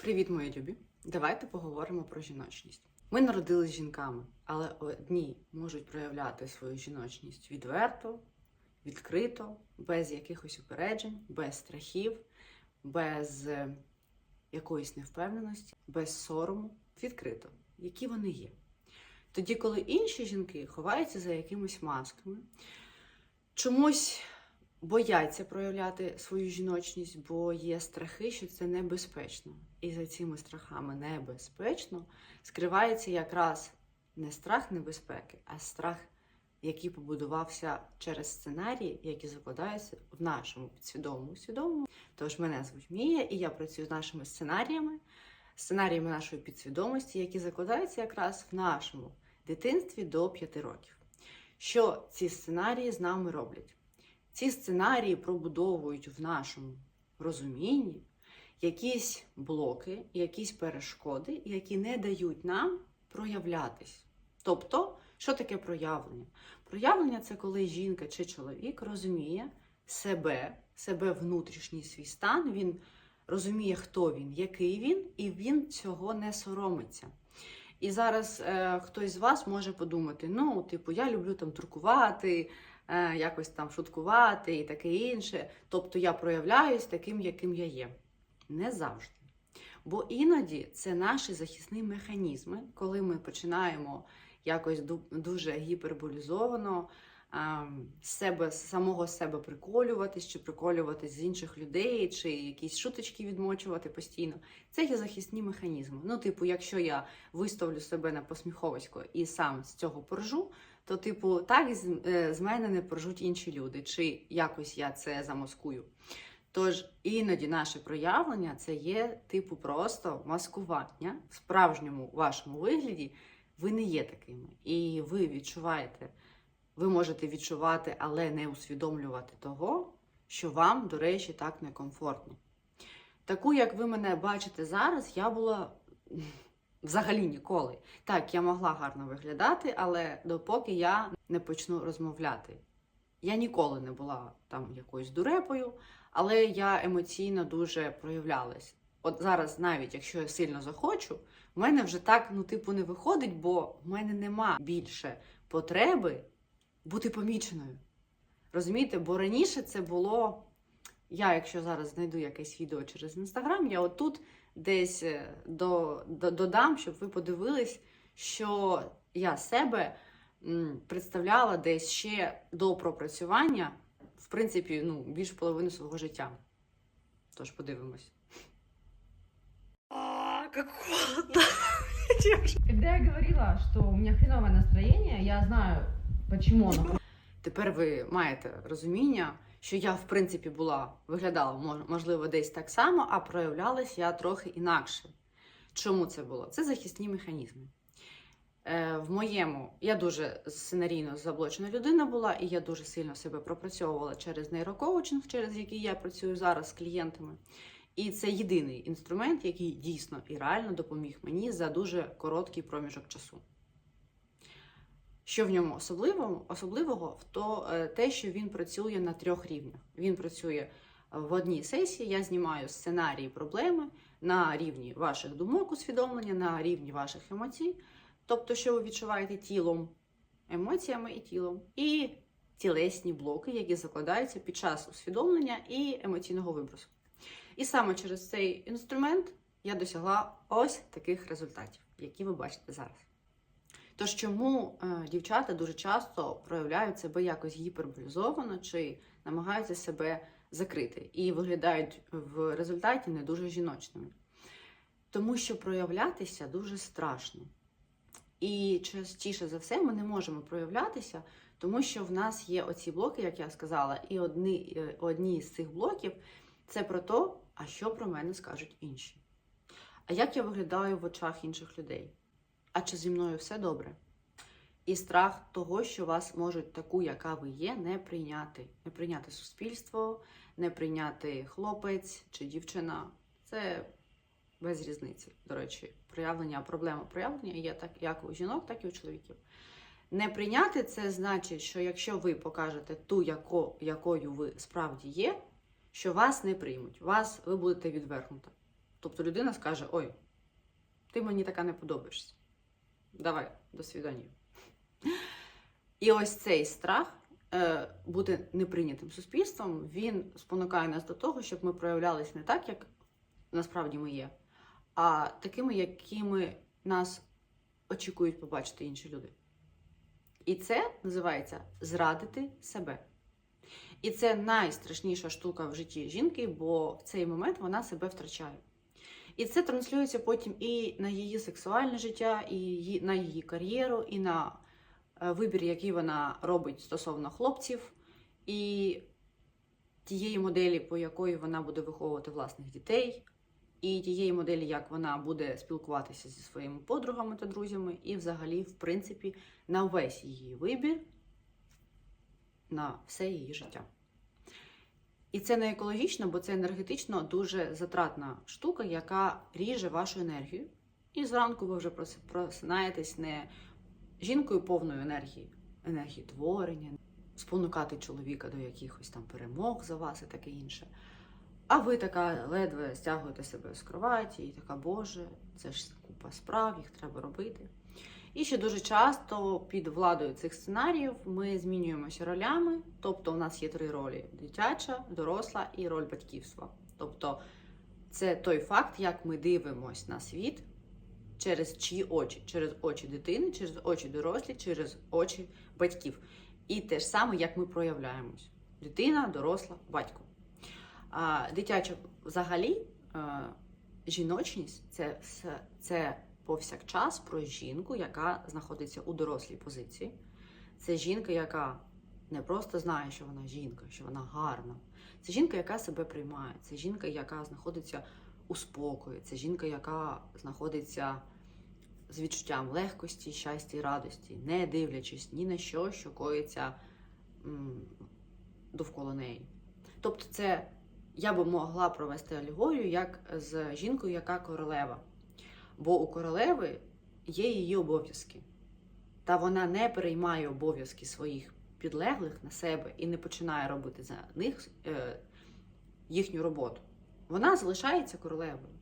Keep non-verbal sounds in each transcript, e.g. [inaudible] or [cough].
Привіт, мої любі! Давайте поговоримо про жіночність. Ми народились жінками, але одні можуть проявляти свою жіночність відверто, відкрито, без якихось упереджень, без страхів, без е, якоїсь невпевненості, без сорому, відкрито, які вони є. Тоді, коли інші жінки ховаються за якимись масками, чомусь бояться проявляти свою жіночність, бо є страхи, що це небезпечно. І за цими страхами небезпечно скривається якраз не страх небезпеки, а страх, який побудувався через сценарії, які закладаються в нашому підсвідомому свідомому. Тож мене звуть Мія, і я працюю з нашими сценаріями, сценаріями нашої підсвідомості, які закладаються якраз в нашому дитинстві до 5 років. Що ці сценарії з нами роблять? Ці сценарії пробудовують в нашому розумінні якісь блоки, якісь перешкоди, які не дають нам проявлятись. Тобто, що таке проявлення? Проявлення це коли жінка чи чоловік розуміє себе, себе внутрішній свій стан, він розуміє, хто він, який він, і він цього не соромиться. І зараз е, хтось з вас може подумати: ну, типу, я люблю там туркувати, якось там шуткувати і таке інше. Тобто я проявляюсь таким, яким я є. Не завжди. Бо іноді це наші захисні механізми, коли ми починаємо якось дуже гіперболізовано ем, себе, самого себе приколюватись, чи приколюватись з інших людей, чи якісь шуточки відмочувати постійно. Це є захисні механізми. Ну, типу, якщо я виставлю себе на посміховисько і сам з цього поржу, то, типу, так е, з мене не поржуть інші люди, чи якось я це замаскую. Тож іноді наше проявлення це є типу просто маскування в справжньому вашому вигляді. Ви не є такими. І ви відчуваєте, ви можете відчувати, але не усвідомлювати того, що вам, до речі, так некомфортно. Таку, як ви мене бачите зараз, я була взагалі ніколи. Так, я могла гарно виглядати, але допоки я не почну розмовляти. Я ніколи не була там якоюсь дурепою, але я емоційно дуже проявлялась. От зараз, навіть якщо я сильно захочу, в мене вже так, ну, типу, не виходить, бо в мене нема більше потреби бути поміченою. Розумієте? Бо раніше це було. Я, якщо зараз знайду якесь відео через інстаграм, я отут десь е, до, до, додам, щоб ви подивились, що я себе представляла десь ще до пропрацювання, в принципі, ну, більше половини свого життя. Тож подивимось. А, как холодно. Когда я говорила, что у меня хреновое настроение, я знаю, почему оно. Тепер ви маєте розуміння, що я, в принципі, була, виглядала, можливо, десь так само, а проявлялась я трохи інакше. Чому це було? Це захисні механізми. Е, в моєму я дуже сценарійно заблочена людина була, і я дуже сильно себе пропрацьовувала через нейрокоучинг, через який я працюю зараз з клієнтами. І це єдиний інструмент, який дійсно і реально допоміг мені за дуже короткий проміжок часу. Що в ньому особливого? Особливого то е, те, що він працює на трьох рівнях. Він працює в одній сесії. Я знімаю сценарії проблеми на рівні ваших думок, усвідомлення, на рівні ваших емоцій, тобто, що ви відчуваєте тілом, емоціями і тілом, і тілесні блоки, які закладаються під час усвідомлення і емоційного вибросу. І саме через цей інструмент я досягла ось таких результатів, які ви бачите зараз. Тож чому е, дівчата дуже часто проявляють себе якось гіперболізовано чи намагаються себе закрити і виглядають в результаті не дуже жіночними? Тому що проявлятися дуже страшно. І частіше за все ми не можемо проявлятися, тому що в нас є оці блоки, як я сказала, і одні, е, одні з цих блоків це про те, а що про мене скажуть інші. А як я виглядаю в очах інших людей? А чи зі мною все добре? І страх того, що вас можуть таку, яка ви є, не прийняти. Не прийняти суспільство, не прийняти хлопець чи дівчина. Це без різниці. До речі, проявлення, проблема проявлення є так як у жінок, так і у чоловіків. Не прийняти це значить, що якщо ви покажете ту, яко, якою ви справді є, що вас не приймуть, вас ви будете відвергнута. Тобто людина скаже: Ой, ти мені така не подобаєшся. Давай, до свідання. І ось цей страх е, бути неприйнятим суспільством, він спонукає нас до того, щоб ми проявлялись не так, як насправді ми є, а такими, якими нас очікують побачити інші люди. І це називається зрадити себе. І це найстрашніша штука в житті жінки, бо в цей момент вона себе втрачає. І це транслюється потім і на її сексуальне життя, і на її кар'єру, і на е, вибір, який вона робить стосовно хлопців, і тієї моделі, по якої вона буде виховувати власних дітей, і тієї моделі, як вона буде спілкуватися зі своїми подругами та друзями, і взагалі, в принципі, на весь її вибір, на все її життя. І це не екологічно, бо це енергетично дуже затратна штука, яка ріже вашу енергію. І зранку ви вже прос- просинаєтесь не жінкою повною енергії, енергії творення, спонукати чоловіка до якихось там перемог за вас і таке інше. А ви така ледве стягуєте себе з кроваті і така, Боже, це ж купа справ, їх треба робити. І ще дуже часто під владою цих сценаріїв ми змінюємося ролями. Тобто, у нас є три ролі: дитяча, доросла і роль батьківства. Тобто, це той факт, як ми дивимося на світ через чиї очі, через очі дитини, через очі дорослі, через очі батьків. І те ж саме, як ми проявляємось: дитина, доросла, батько. А, дитяча взагалі жіночність це, це повсякчас про жінку, яка знаходиться у дорослій позиції. Це жінка, яка не просто знає, що вона жінка, що вона гарна. Це жінка, яка себе приймає. Це жінка, яка знаходиться у спокої. Це жінка, яка знаходиться з відчуттям легкості, щастя і радості, не дивлячись ні на що, що коїться м, довкола неї. Тобто, це я би могла провести алегорію як з жінкою, яка королева. Бо у королеви є її обов'язки. Та вона не переймає обов'язки своїх підлеглих на себе і не починає робити за них е, їхню роботу. Вона залишається королевою.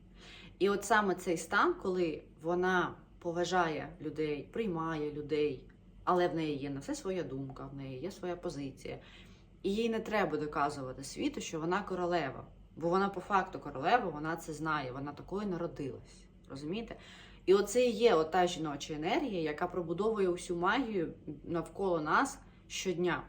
І от саме цей стан, коли вона поважає людей, приймає людей, але в неї є на все своя думка, в неї є своя позиція. І їй не треба доказувати світу, що вона королева. Бо вона по факту королева, вона це знає, вона такою народилась. Розумієте? І оце і є ота жіноча енергія, яка пробудовує усю магію навколо нас щодня.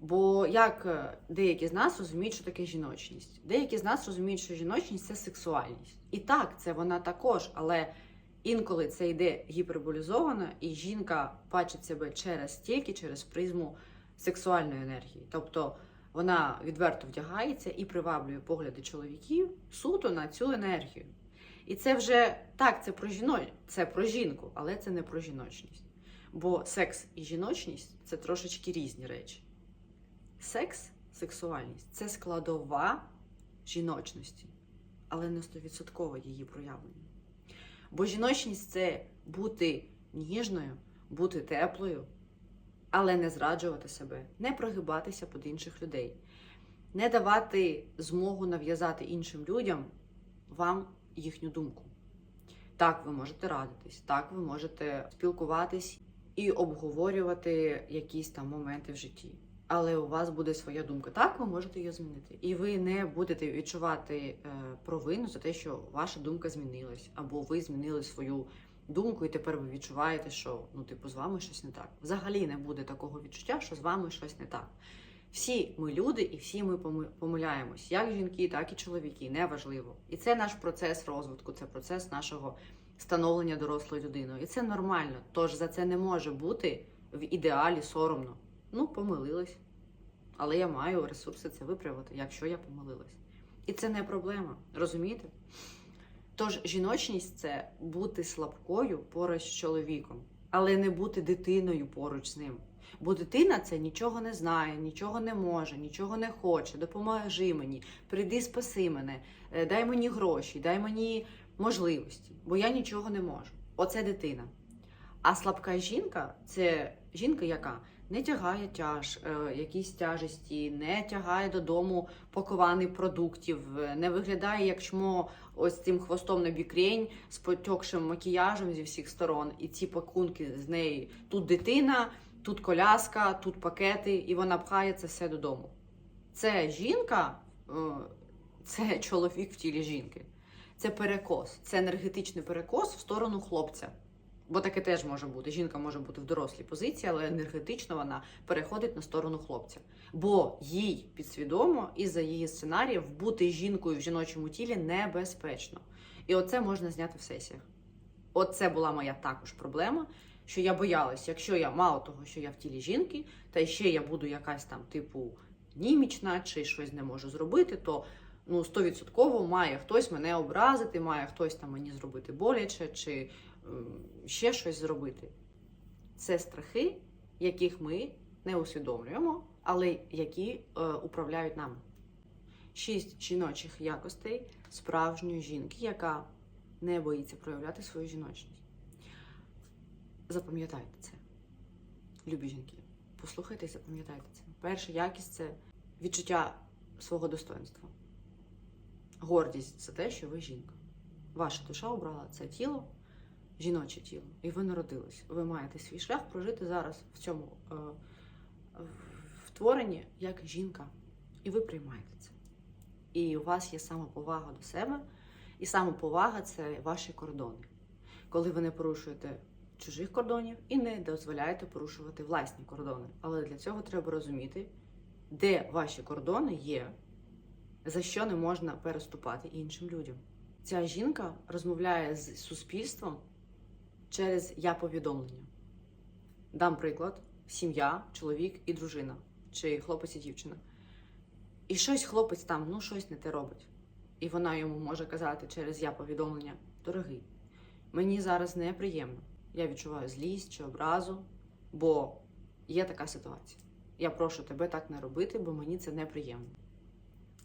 Бо як е, деякі з нас розуміють, що таке жіночність? Деякі з нас розуміють, що жіночність це сексуальність. І так, це вона також, але інколи це йде гіперболізовано, і жінка бачить себе через тільки через призму сексуальної енергії. Тобто вона відверто вдягається і приваблює погляди чоловіків суто на цю енергію. І це вже так, це про жіно... це про жінку, але це не про жіночність. Бо секс і жіночність це трошечки різні речі. Секс, сексуальність це складова жіночності, але не стовідсотково її проявлення. Бо жіночність це бути ніжною, бути теплою, але не зраджувати себе, не прогибатися під інших людей, не давати змогу нав'язати іншим людям вам їхню думку. Так, ви можете радитись, так, ви можете спілкуватись і обговорювати якісь там моменти в житті. Але у вас буде своя думка. Так, ви можете її змінити. І ви не будете відчувати е, провину за те, що ваша думка змінилась, або ви змінили свою думку, і тепер ви відчуваєте, що ну, типу, з вами щось не так. Взагалі не буде такого відчуття, що з вами щось не так. Всі ми люди, і всі ми поми- помиляємось, як жінки, так і чоловіки, неважливо. І це наш процес розвитку, це процес нашого становлення дорослою людиною. І це нормально. Тож за це не може бути в ідеалі соромно. Ну, помилилась. Але я маю ресурси це виправити, якщо я помилилась. І це не проблема, розумієте? Тож жіночність це бути слабкою поруч з чоловіком, але не бути дитиною поруч з ним. Бо дитина це нічого не знає, нічого не може, нічого не хоче. Допоможи мені, прийди, спаси мене, е, дай мені гроші, дай мені можливості, бо я нічого не можу. Оце дитина. А слабка жінка це жінка, яка не тягає тяж, е, якісь тяжесті, не тягає додому пакований продуктів, е, не виглядає як чмо ось цим хвостом на бікрень з потекшим макіяжем зі всіх сторон, і ці пакунки з неї тут дитина, тут коляска, тут пакети, і вона пхає це все додому. Це жінка, е, це чоловік в тілі жінки. Це перекос, це енергетичний перекос в сторону хлопця. Бо таке теж може бути. Жінка може бути в дорослій позиції, але енергетично вона переходить на сторону хлопця. Бо їй підсвідомо із-за її сценаріїв бути жінкою в жіночому тілі небезпечно. І оце можна зняти в сесіях. Оце була моя також проблема. Що я боялась, якщо я мало того, що я в тілі жінки, та ще я буду якась там, типу, німічна чи щось не можу зробити, то ну, 100% має хтось мене образити, має хтось там мені зробити боляче, чи ем, ще щось зробити. Це страхи, яких ми не усвідомлюємо, але які е, управляють нами. Шість жіночих якостей справжньої жінки, яка не боїться проявляти свою жіночність. Запам'ятайте це, любі жінки. Послухайте і запам'ятайте це. Перша якість це відчуття свого достоинства. Гордість за те, що ви жінка. Ваша душа обрала це тіло, жіноче тіло, і ви народились. Ви маєте свій шлях прожити зараз в цьому е, в творенні як жінка. І ви приймаєте це. І у вас є самоповага до себе, і самоповага це ваші кордони. Коли ви не порушуєте чужих кордонів і не дозволяєте порушувати власні кордони. Але для цього треба розуміти, де ваші кордони є, за що не можна переступати іншим людям. Ця жінка розмовляє з суспільством через я-повідомлення. Дам приклад: сім'я, чоловік і дружина, чи хлопець і дівчина. І щось хлопець там, ну щось не те робить. І вона йому може казати через я-повідомлення: дорогий, мені зараз неприємно. Я відчуваю злість чи образу, бо є така ситуація. Я прошу тебе так не робити, бо мені це неприємно.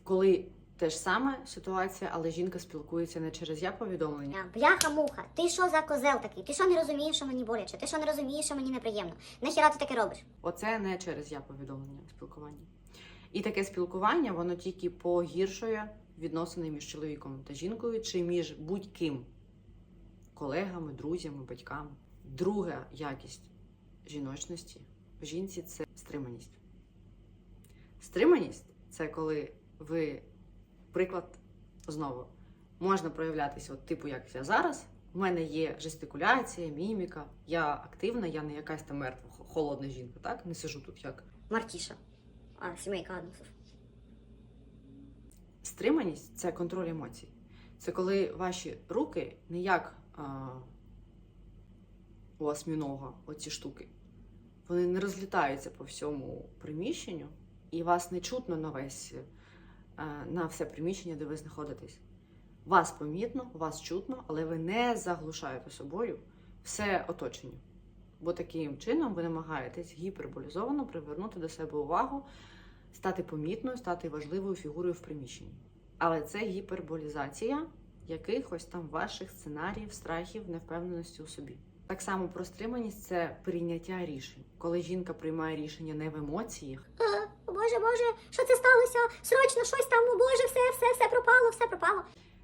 Коли те ж саме ситуація, але жінка спілкується не через я повідомлення, Бляха-муха, ти що за козел такий? Ти що не розумієш, що мені боляче? Ти що не розумієш, що мені неприємно? Нахіра ти таке робиш? оце не через я повідомлення спілкування. І таке спілкування воно тільки погіршує відносини між чоловіком та жінкою чи між будь-ким колегами, друзями, батьками. Друга якість жіночності в жінці це стриманість. Стриманість це коли ви, приклад, знову, можна проявлятися, от типу, як я зараз. У мене є жестикуляція, міміка, я активна, я не якась там мертва, холодна жінка, так? Не сижу тут як. Мартіша. А, сімейка Адамсов. Стриманість це контроль емоцій. Це коли ваші руки не як а, у осьмінога, оці штуки. Вони не розлітаються по всьому приміщенню, і вас не чутно на весь а, на все приміщення, де ви знаходитесь. Вас помітно, вас чутно, але ви не заглушаєте собою все оточення. Бо таким чином ви намагаєтесь гіперболізовано привернути до себе увагу, стати помітною, стати важливою фігурою в приміщенні. Але це гіперболізація якихось там ваших сценаріїв, страхів, невпевненості у собі. Так само про стриманість це прийняття рішень, коли жінка приймає рішення не в емоціях, О, Боже, Боже, що це сталося? Срочно щось там, о Боже, все, все, все пропало, все пропало.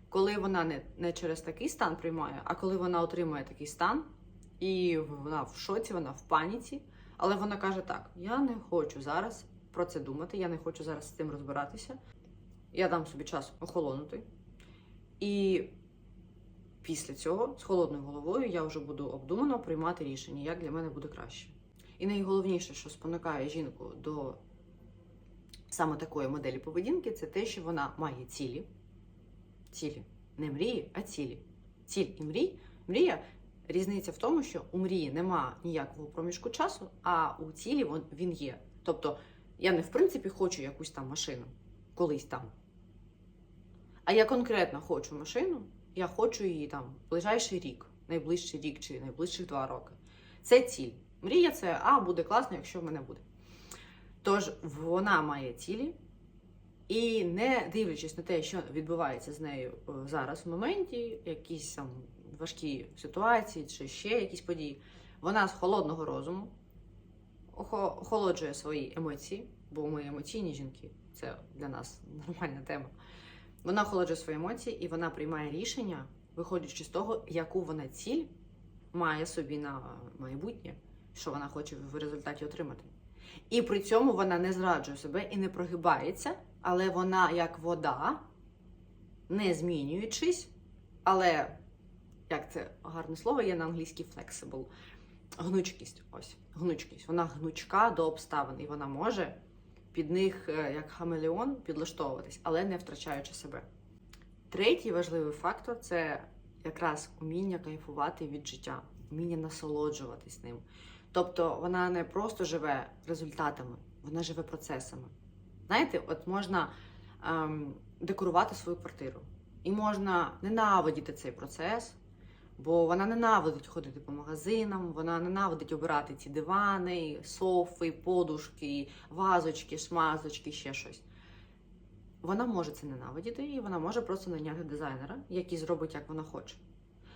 коли вона не, не через такий стан приймає, а коли вона отримує такий стан, і вона в шоці, вона в паніці, але вона каже: так, я не хочу зараз про це думати, я не хочу зараз з цим розбиратися. Я дам собі час охолонути. І після цього, з холодною головою, я вже буду обдумано приймати рішення, як для мене буде краще. І найголовніше, що спонукає жінку до саме такої моделі поведінки, це те, що вона має цілі. Цілі. Не мрії, а цілі. Ціль і мрій. Мрія різниця в тому, що у мрії нема ніякого проміжку часу, а у цілі він, є. Тобто, я не в принципі хочу якусь там машину колись там. А я конкретно хочу машину, я хочу її там ближайший рік, найближчий рік чи найближчих два роки. Це ціль. Мрія це а, буде класно, якщо в мене буде. Тож вона має цілі, і не дивлячись на те, що відбувається з нею е, зараз в моменті, якісь там важкі ситуації чи ще якісь події, вона з холодного розуму охолоджує свої емоції, бо ми емоційні жінки, це для нас [laughs] нормальна тема. Вона охолоджує свої емоції і вона приймає рішення, виходячи з того, яку вона ціль має собі на майбутнє, що вона хоче в результаті отримати. І при цьому вона не зраджує себе і не прогибається, але вона як вода, не змінюючись, але як це гарне слово є на англійській flexible, гнучкість. Ось гнучкість. Вона гнучка до обставин, і вона може під них е, як хамелеон підлаштовуватись, але не втрачаючи себе. Третій важливий фактор це якраз уміння кайфувати від життя, вміння насолоджуватись ним. Тобто вона не просто живе результатами, вона живе процесами. Знаєте, от можна ем, декорувати свою квартиру, і можна ненавидіти цей процес, бо вона ненавидить ходити по магазинам, вона ненавидить обирати ці дивани, софи, подушки, вазочки, шмазочки, ще щось. Вона може це ненавидіти, і вона може просто наняти дизайнера, який зробить, як вона хоче.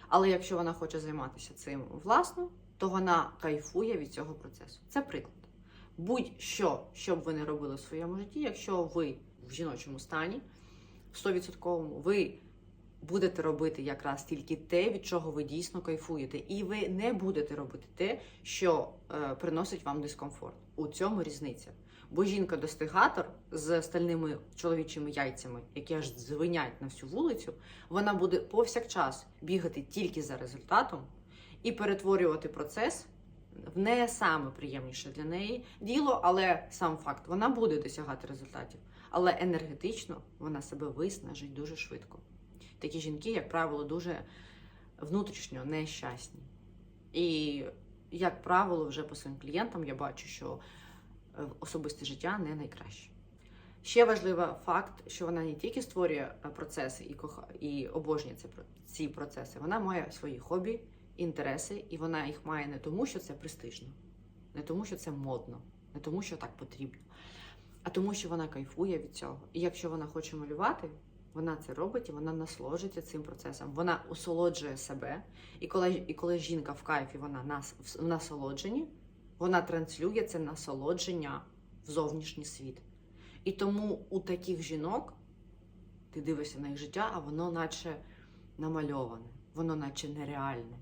Але якщо вона хоче займатися цим власно, то вона кайфує від цього процесу. Це приклад. Будь-що, що б ви не робили в своєму житті, якщо ви в жіночому стані, в 100% ви будете робити якраз тільки те, від чого ви дійсно кайфуєте, і ви не будете робити те, що е, приносить вам дискомфорт. У цьому різниця. Бо жінка-достигатор з стальними чоловічими яйцями, які аж звинять на всю вулицю, вона буде повсякчас бігати тільки за результатом і перетворювати процес в не саме приємніше для неї діло, але сам факт вона буде досягати результатів. Але енергетично вона себе виснажить дуже швидко. Такі жінки, як правило, дуже внутрішньо нещасні. І, як правило, вже по своїм клієнтам я бачу, що е, особисте життя не найкраще. Ще важливий факт, що вона не тільки створює е, процеси і коха... і обожнює ці процеси, вона має свої хобі, інтереси, і вона їх має не тому, що це престижно, не тому, що це модно, не тому, що так потрібно, а тому, що вона кайфує від цього. І якщо вона хоче малювати, вона це робить і вона насолоджується цим процесом. Вона осолоджує себе. І коли, і коли жінка в кайфі, вона нас в насолодженні, вона транслює це насолодження в зовнішній світ. І тому у таких жінок ти дивишся на їх життя, а воно наче намальоване, воно наче нереальне.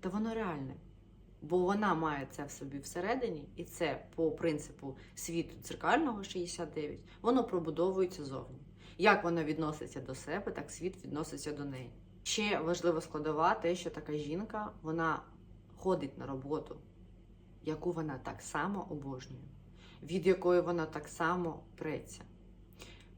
Та воно реальне. Бо вона має це в собі всередині, і це по принципу світу дзеркального 69, воно пробудовується зовні. Як вона відноситься до себе, так світ відноситься до неї. Ще важлива складова те, що така жінка вона ходить на роботу, яку вона так само обожнює, від якої вона так само преться,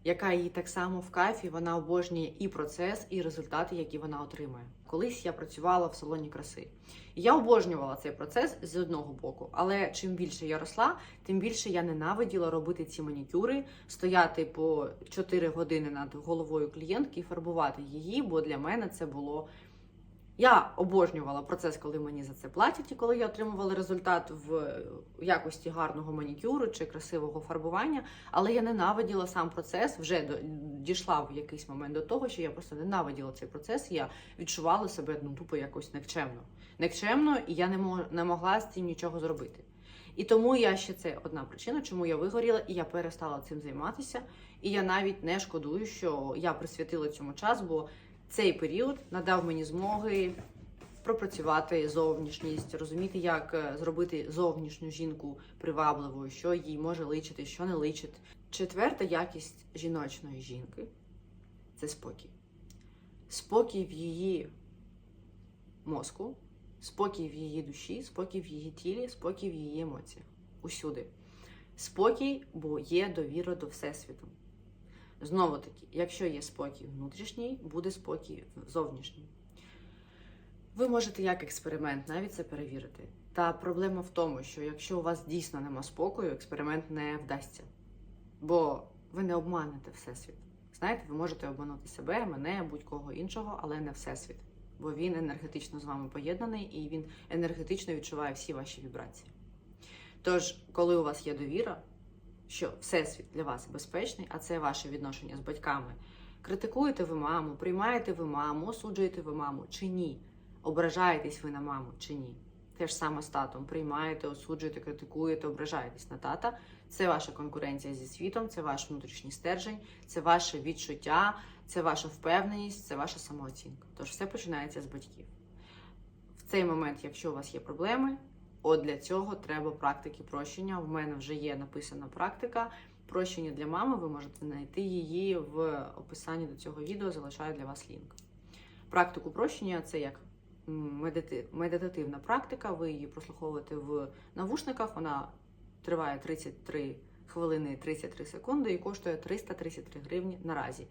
яка їй так само в кайфі, вона обожнює і процес, і результати, які вона отримує. Колись я працювала в салоні краси. Я обожнювала цей процес з одного боку, але чим більше я росла, тим більше я ненавиділа робити ці манікюри, стояти по 4 години над головою клієнтки і фарбувати її, бо для мене це було. Я обожнювала процес, коли мені за це платять, і коли я отримувала результат в якості гарного манікюру чи красивого фарбування. Але я ненавиділа сам процес, вже дійшла в якийсь момент до того, що я просто ненавиділа цей процес. Я відчувала себе ну тупо якось никчемно. Никчемно, і я не мо- не могла з цим нічого зробити. І тому я ще це одна причина, чому я вигоріла, і я перестала цим займатися. І я навіть не шкодую, що я присвятила цьому час, бо цей період надав мені змоги пропрацювати зовнішність, розуміти, як е, зробити зовнішню жінку привабливою, що їй може личити, що не личить. Четверта якість жіночної жінки це спокій. Спокій в її мозку, спокій в її душі, спокій в її тілі, спокій в її емоціях. Усюди. Спокій, бо є довіра до Всесвіту. Знову таки, якщо є спокій внутрішній, буде спокій зовнішній. Ви можете як експеримент навіть це перевірити. Та проблема в тому, що якщо у вас дійсно нема спокою, експеримент не вдасться. Бо ви не обманете Всесвіт. Знаєте, ви можете обманути себе, мене, будь-кого іншого, але не Всесвіт. Бо він енергетично з вами поєднаний і він енергетично відчуває всі ваші вібрації. Тож, коли у вас є довіра, що всесвіт для вас безпечний, а це ваше відношення з батьками. Критикуєте ви маму, приймаєте ви маму, осуджуєте ви маму чи ні? Ображаєтесь ви на маму чи ні? те ж саме з татом, приймаєте, осуджуєте, критикуєте, ображаєтесь на тата. Це ваша конкуренція зі світом, це ваш внутрішній стержень, це ваше відчуття, це ваша впевненість, це ваша самооцінка. Тож все починається з батьків. В цей момент, якщо у вас є проблеми, от для цього треба практики прощення. У мене вже є написана практика. Прощення для мами, ви можете знайти її в описанні до цього відео, залишаю для вас лінк. Практику прощення це як медитативна практика. Ви її прослуховуєте в навушниках. Вона триває 33 хвилини 33 секунди і коштує 333 гривні наразі.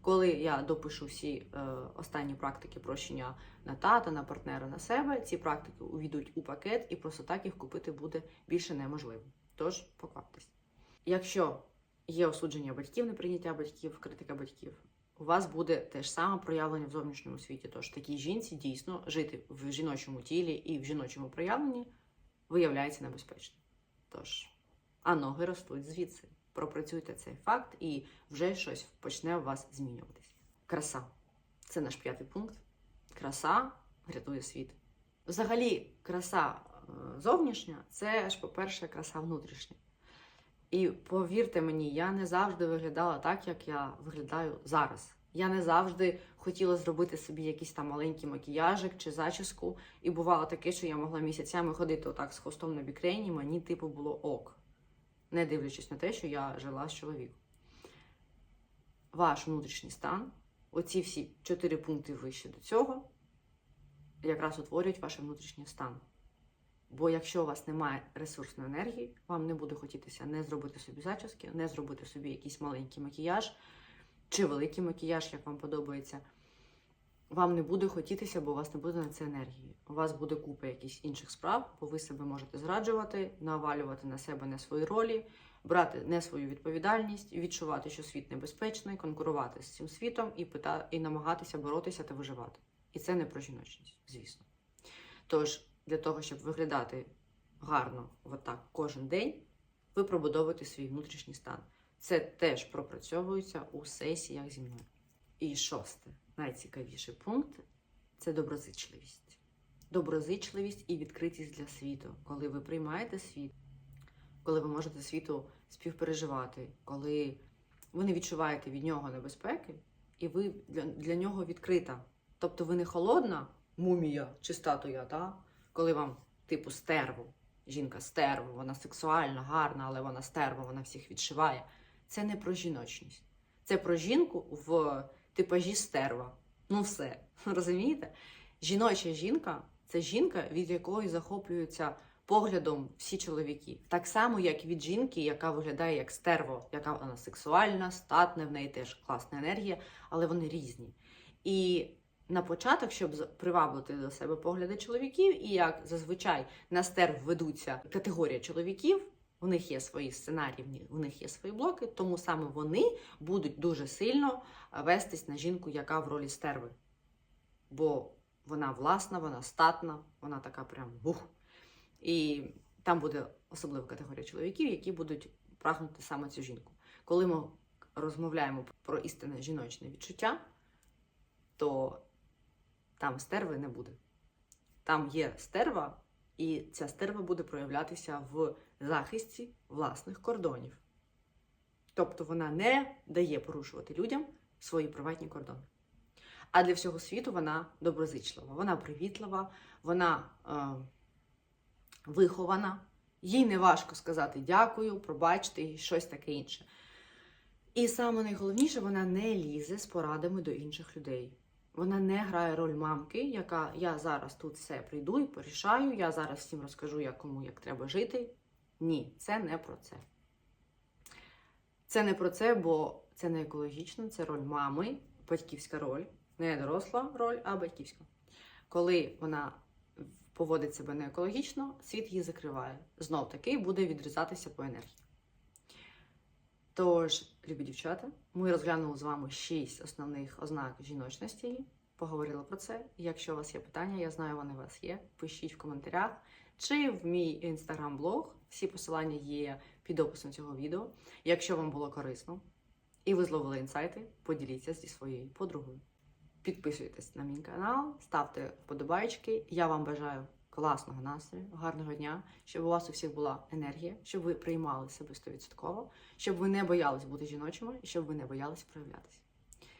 Коли я допишу всі е, останні практики прощення на тата, на партнера, на себе, ці практики увійдуть у пакет, і просто так їх купити буде більше неможливо. Тож покваптесь. Якщо є осудження батьків, неприйняття батьків, критика батьків, у вас буде те ж саме проявлення в зовнішньому світі. Тож такій жінці дійсно жити в жіночому тілі і в жіночому проявленні виявляється небезпечно. Тож, а ноги ростуть звідси. Пропрацюйте цей факт, і вже щось почне у вас змінюватись. Краса це наш п'ятий пункт. Краса рятує світ. Взагалі, краса е, зовнішня це ж, по-перше, краса внутрішня. І повірте мені, я не завжди виглядала так, як я виглядаю зараз. Я не завжди хотіла зробити собі якийсь там маленький макіяжик чи зачіску. І бувало таке, що я могла місяцями ходити отак з хвостом на бікрені, мені типу було ок, не дивлячись на те, що я жила з чоловіком. Ваш внутрішній стан, оці всі чотири пункти вище до цього, якраз утворюють ваш внутрішній стан. Бо якщо у вас немає ресурсної енергії, вам не буде хотітися не зробити собі зачіски, не зробити собі якийсь маленький макіяж чи великий макіяж, як вам подобається. Вам не буде хотітися, бо у вас не буде на це енергії. У вас буде купа якихось інших справ, бо ви себе можете зраджувати, навалювати на себе не свої ролі, брати не свою відповідальність, відчувати, що світ небезпечний, конкурувати з цим світом і пита... і намагатися боротися та виживати. І це не про жіночність, звісно. Тож, для того, щоб виглядати гарно отак кожен день, ви пробудовуєте свій внутрішній стан. Це теж пропрацьовується у сесіях зі мною. І шосте, найцікавіший пункт це доброзичливість. Доброзичливість і відкритість для світу, коли ви приймаєте світ, коли ви можете світу співпереживати, коли ви не відчуваєте від нього небезпеки, і ви для, для нього відкрита. Тобто ви не холодна мумія чи статуя, та? коли вам, типу, стерву. Жінка стерва, вона сексуальна, гарна, але вона стерва, вона всіх відшиває. Це не про жіночність. Це про жінку в типажі стерва. Ну все, [laughs] розумієте? Жіноча жінка це жінка, від якої захоплюються поглядом всі чоловіки. Так само, як від жінки, яка виглядає як стерво, яка вона сексуальна, статна, в неї теж класна енергія, але вони різні. І на початок, щоб приваблити до себе погляди чоловіків, і як зазвичай на стерв ведуться категорія чоловіків, у них є свої сценарії, у них є свої блоки, тому саме вони будуть дуже сильно вестись на жінку, яка в ролі стерви. Бо вона власна, вона статна, вона така прям бух. І там буде особлива категорія чоловіків, які будуть прагнути саме цю жінку. Коли ми розмовляємо про істинне жіночне відчуття, то там стерви не буде. Там є стерва, і ця стерва буде проявлятися в захисті власних кордонів. Тобто вона не дає порушувати людям свої приватні кордони. А для всього світу вона доброзичлива, вона привітлива, вона е, вихована, їй не важко сказати дякую, пробачте і щось таке інше. І саме найголовніше, вона не лізе з порадами до інших людей. Вона не грає роль мамки, яка я зараз тут все прийду і порішаю, я зараз всім розкажу, як кому як треба жити. Ні, це не про це. Це не про це, бо це не екологічно, це роль мами, батьківська роль, не доросла роль, а батьківська. Коли вона поводить себе не екологічно, світ її закриває. Знов таки буде відрізатися по енергії. Тож, любі дівчата, ми розглянули з вами шість основних ознак жіночності. Поговорили про це. Якщо у вас є питання, я знаю, вони у вас є. Пишіть в коментарях чи в мій інстаграм-блог. Всі посилання є під описом цього відео. Якщо вам було корисно і ви зловили інсайти, поділіться зі своєю подругою. Підписуйтесь на мій канал, ставте вподобайки. Я вам бажаю класного настрою, гарного дня, щоб у вас у всіх була енергія, щоб ви приймали себе 100%, щоб ви не боялись бути жіночими і щоб ви не боялись проявлятися.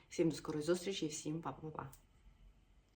Всім до скорої зустрічі і всім па-па-па.